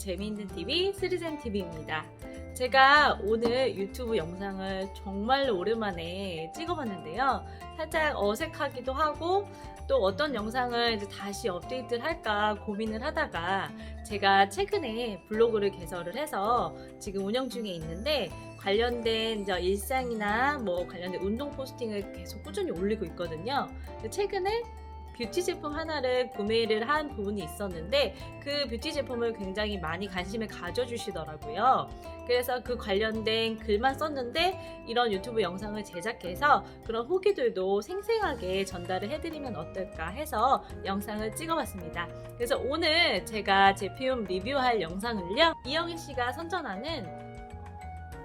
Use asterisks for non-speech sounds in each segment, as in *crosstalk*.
재미있는 TV 스리젠TV입니다. 제가 오늘 유튜브 영상을 정말 오랜만에 찍어봤는데요. 살짝 어색하기도 하고 또 어떤 영상을 다시 업데이트를 할까 고민을 하다가 제가 최근에 블로그를 개설을 해서 지금 운영 중에 있는데 관련된 이제 일상이나 뭐 관련된 운동 포스팅을 계속 꾸준히 올리고 있거든요. 최근에 뷰티 제품 하나를 구매를 한 부분이 있었는데 그 뷰티 제품을 굉장히 많이 관심을 가져주시더라고요. 그래서 그 관련된 글만 썼는데 이런 유튜브 영상을 제작해서 그런 후기들도 생생하게 전달을 해드리면 어떨까 해서 영상을 찍어봤습니다. 그래서 오늘 제가 제품 리뷰할 영상을요. 이영희 씨가 선전하는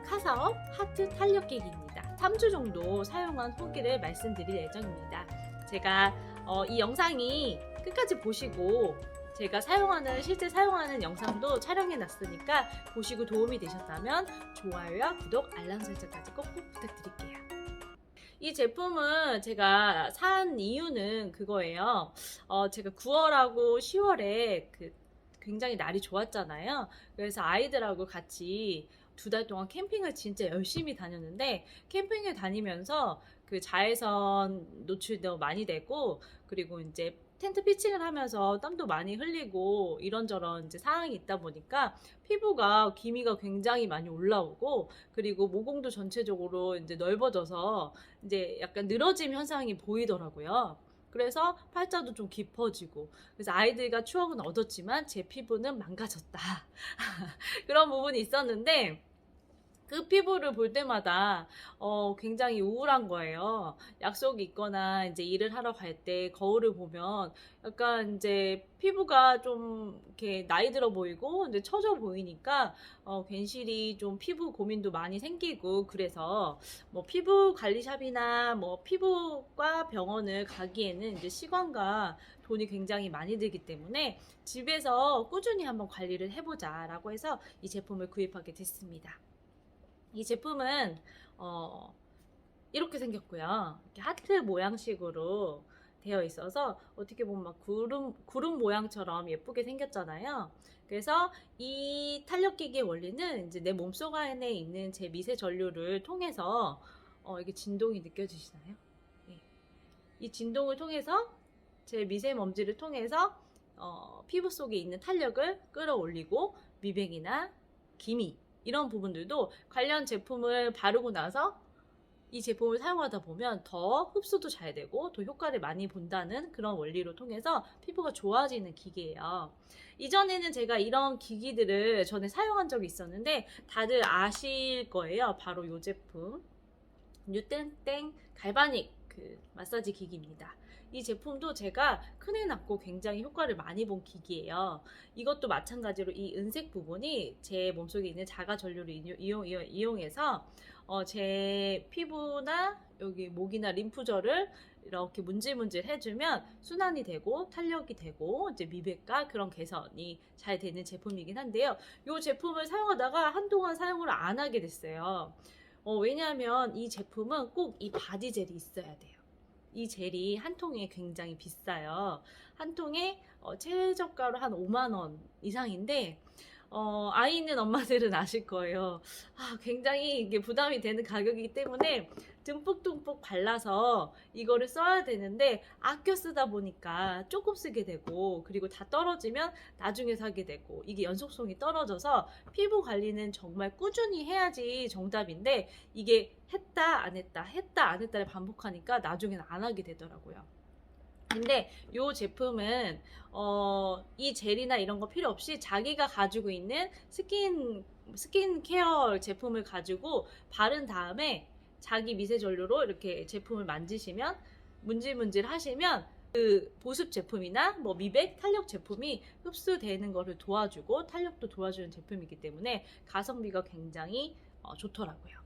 카사업 하트 탄력기기입니다. 3주 정도 사용한 후기를 말씀드릴 예정입니다. 제가 어, 이 영상이 끝까지 보시고 제가 사용하는 실제 사용하는 영상도 촬영해 놨으니까 보시고 도움이 되셨다면 좋아요와 구독, 알람 설정까지 꼭 부탁드릴게요. 이 제품은 제가 산 이유는 그거예요. 어, 제가 9월하고 10월에 그 굉장히 날이 좋았잖아요. 그래서 아이들하고 같이 두 달 동안 캠핑을 진짜 열심히 다녔는데 캠핑을 다니면서 그 자외선 노출도 많이 되고 그리고 이제 텐트 피칭을 하면서 땀도 많이 흘리고 이런저런 이제 상황이 있다 보니까 피부가 기미가 굉장히 많이 올라오고 그리고 모공도 전체적으로 이제 넓어져서 이제 약간 늘어짐 현상이 보이더라고요. 그래서 팔자도 좀 깊어지고 그래서 아이들과 추억은 얻었지만 제 피부는 망가졌다. *laughs* 그런 부분이 있었는데 그 피부를 볼 때마다 어, 굉장히 우울한 거예요. 약속이 있거나 이제 일을 하러 갈 때 거울을 보면 약간 이제 피부가 좀 이렇게 나이 들어 보이고 이제 처져 보이니까 어, 괜시리 좀 피부 고민도 많이 생기고 그래서 뭐 피부 관리샵이나 뭐 피부과 병원을 가기에는 이제 시간과 돈이 굉장히 많이 들기 때문에 집에서 꾸준히 한번 관리를 해보자 라고 해서 이 제품을 구입하게 됐습니다. 이 제품은 어, 이렇게 생겼고요. 이렇게 하트 모양식으로 되어 있어서 어떻게 보면 막 구름 구름 모양처럼 예쁘게 생겼잖아요. 그래서 이 탄력기기의 원리는 이제 내 몸속 안에 있는 제 미세 전류를 통해서 어, 이게 진동이 느껴지시나요? 예. 이 진동을 통해서 제 미세먼지를 통해서 어, 피부 속에 있는 탄력을 끌어올리고 미백이나 기미 이런 부분들도 관련 제품을 바르고 나서 이 제품을 사용하다 보면 더 흡수도 잘 되고 더 효과를 많이 본다는 그런 원리로 통해서 피부가 좋아지는 기계예요. 이전에는 제가 이런 기기들을 전에 사용한 적이 있었는데 다들 아실 거예요. 바로 이 제품. 뉴땡땡 갈바닉 그 마사지 기기입니다. 이 제품도 제가 큰애 낳고 굉장히 효과를 많이 본 기기예요. 이것도 마찬가지로 이 은색 부분이 제 몸속에 있는 자가 전류를 이용, 이용, 이용해서 어, 제 피부나 여기 목이나 림프절을 이렇게 문질문질 해주면 순환이 되고 탄력이 되고 이제 미백과 그런 개선이 잘 되는 제품이긴 한데요. 이 제품을 사용하다가 한동안 사용을 안 하게 됐어요. 어, 왜냐하면 이 제품은 꼭 이 바디 젤이 있어야 돼요. 이 젤이 한 통에 굉장히 비싸요. 한 통에 어, 최저가로 한 5만 원 이상인데 어, 아이 있는 엄마들은 *laughs* 아실 거예요. 아, 굉장히 이게 부담이 되는 가격이기 때문에 듬뿍듬뿍 발라서 이거를 써야 되는데 아껴 쓰다 보니까 조금 쓰게 되고 그리고 다 떨어지면 나중에 사게 되고 이게 연속성이 떨어져서 피부 관리는 정말 꾸준히 해야지 정답인데 이게 했다 안 했다 했다 안 했다를 반복하니까 나중에는 안 하게 되더라고요. 근데 이 제품은 어, 이 젤이나 이런 거 필요 없이 자기가 가지고 있는 스킨 스킨 케어 제품을 가지고 바른 다음에 자기 미세 전류로 이렇게 제품을 만지시면 문질문질 하시면 그 보습 제품이나 뭐 미백 탄력 제품이 흡수되는 것을 도와주고 탄력도 도와주는 제품이기 때문에 가성비가 굉장히 어, 좋더라고요.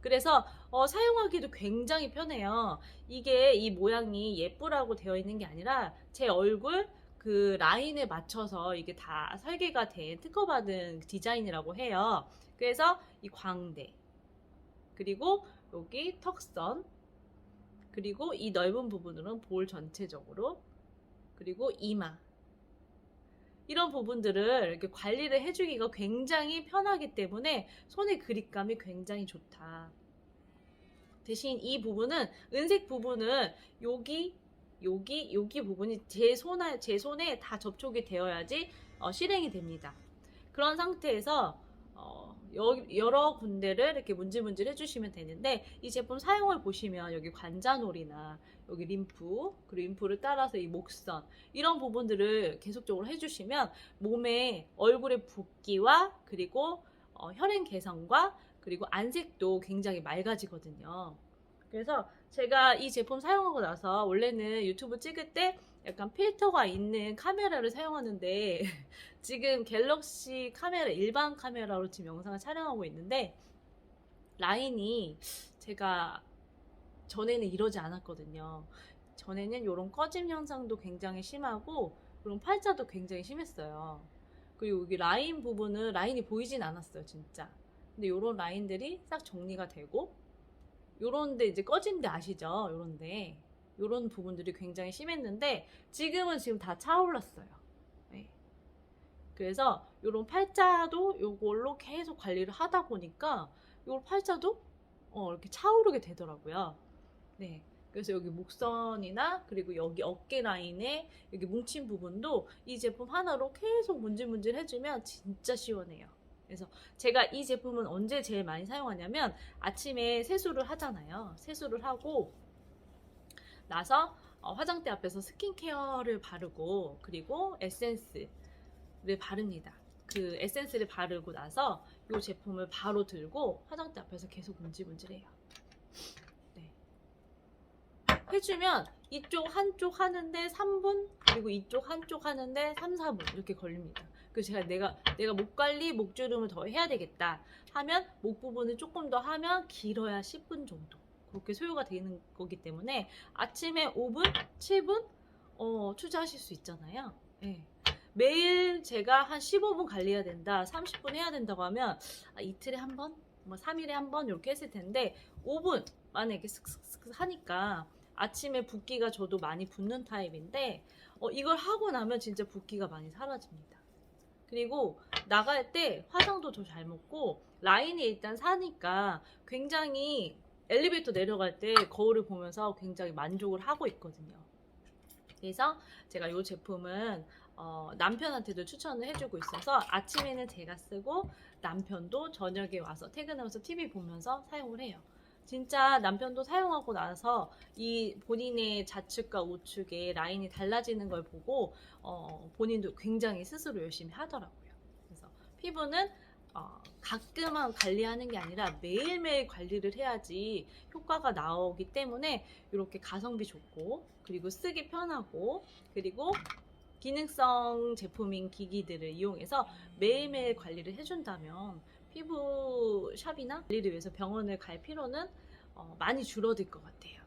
그래서 어, 사용하기도 굉장히 편해요. 이게 이 모양이 예쁘라고 되어 있는 게 아니라 제 얼굴 그 라인에 맞춰서 이게 다 설계가 된 특허받은 디자인이라고 해요. 그래서 이 광대 그리고 여기 턱선 그리고 이 넓은 부분으로는 볼 전체적으로 그리고 이마 이런 부분들을 이렇게 관리를 해주기가 굉장히 편하기 때문에 손의 그립감이 굉장히 좋다. 대신 이 부분은 은색 부분은 여기 여기 여기 부분이 제 손에 제 손에 다 접촉이 되어야지 어, 실행이 됩니다. 그런 상태에서 어, 여, 여러 군데를 이렇게 문질문질 해주시면 되는데 이 제품 사용을 보시면 여기 관자놀이나 여기 림프 그리고 림프를 따라서 이 목선 이런 부분들을 계속적으로 해주시면 몸에 얼굴의 붓기와 그리고 어, 혈행 개선과 그리고 안색도 굉장히 맑아지거든요. 그래서 제가 이 제품 사용하고 나서 원래는 유튜브 찍을 때 약간 필터가 있는 카메라를 사용하는데 *laughs* 지금 갤럭시 카메라 일반 카메라로 지금 영상을 촬영하고 있는데 라인이 제가 전에는 이러지 않았거든요. 전에는 이런 꺼짐 현상도 굉장히 심하고 그런 팔자도 굉장히 심했어요. 그리고 여기 라인 부분은 라인이 보이진 않았어요, 진짜. 근데 이런 라인들이 싹 정리가 되고 요런데 이제 꺼진 데 아시죠? 요런데 요런 부분들이 굉장히 심했는데 지금은 지금 다 차올랐어요. 네. 그래서 요런 팔자도 요걸로 계속 관리를 하다 보니까 요 팔자도 어, 이렇게 차오르게 되더라고요. 네. 그래서 여기 목선이나 그리고 여기 어깨 라인에 여기 뭉친 부분도 이 제품 하나로 계속 문질문질 해주면 진짜 시원해요. 그래서 제가 이 제품은 언제 제일 많이 사용하냐면 아침에 세수를 하잖아요. 세수를 하고 나서 어, 화장대 앞에서 스킨케어를 바르고 그리고 에센스를 바릅니다. 그 에센스를 바르고 나서 이 제품을 바로 들고 화장대 앞에서 계속 문질문질해요. 네. 해주면 이쪽 한쪽 하는데 3분 그리고 이쪽 한쪽 하는데 3, 4분 이렇게 걸립니다. 그래서 제가 내가 내가 목 관리, 목 주름을 더 해야 되겠다 하면 목 부분을 조금 더 하면 길어야 10분 정도 그렇게 소요가 되는 거기 때문에 아침에 5분, 7분 어, 투자하실 수 있잖아요. 예. 매일 제가 한 15분 관리해야 된다, 30분 해야 된다고 하면 아, 이틀에 한 번, 뭐 3일에 한 번 이렇게 했을 텐데 5분 만약에 슥슥슥 하니까 아침에 붓기가 저도 많이 붓는 타입인데 어, 이걸 하고 나면 진짜 붓기가 많이 사라집니다. 그리고 나갈 때 화장도 더 잘 먹고 라인이 일단 사니까 굉장히 엘리베이터 내려갈 때 거울을 보면서 굉장히 만족을 하고 있거든요. 그래서 제가 이 제품은 어, 남편한테도 추천을 해주고 있어서 아침에는 제가 쓰고 남편도 저녁에 와서 퇴근하면서 TV 보면서 사용을 해요. 진짜 남편도 사용하고 나서 이 본인의 좌측과 우측의 라인이 달라지는 걸 보고 어, 본인도 굉장히 스스로 열심히 하더라고요. 그래서 피부는 어, 가끔만 관리하는 게 아니라 매일매일 관리를 해야지 효과가 나오기 때문에 이렇게 가성비 좋고 그리고 쓰기 편하고 그리고 기능성 제품인 기기들을 이용해서 매일매일 관리를 해준다면 피부 샵이나 관리를 위해서 병원을 갈 필요는 어, 많이 줄어들 것 같아요.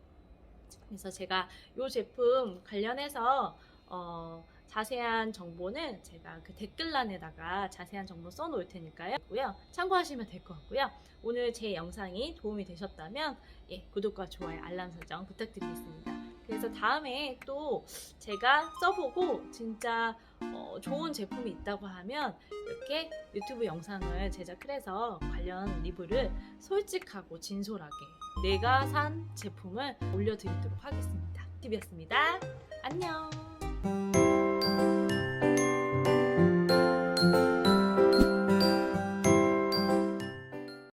그래서 제가 이 제품 관련해서 어, 자세한 정보는 제가 그 댓글란에다가 자세한 정보 써 놓을 테니까요. 참고하시면 될 것 같고요. 오늘 제 영상이 도움이 되셨다면 예, 구독과 좋아요, 알람 설정 부탁드리겠습니다. 그래서 다음에 또 제가 써보고 진짜 어, 좋은 제품이 있다고 하면 이렇게 유튜브 영상을 제작을 해서 관련 리뷰를 솔직하고 진솔하게 내가 산 제품을 올려드리도록 하겠습니다. 팁이었습니다. 안녕!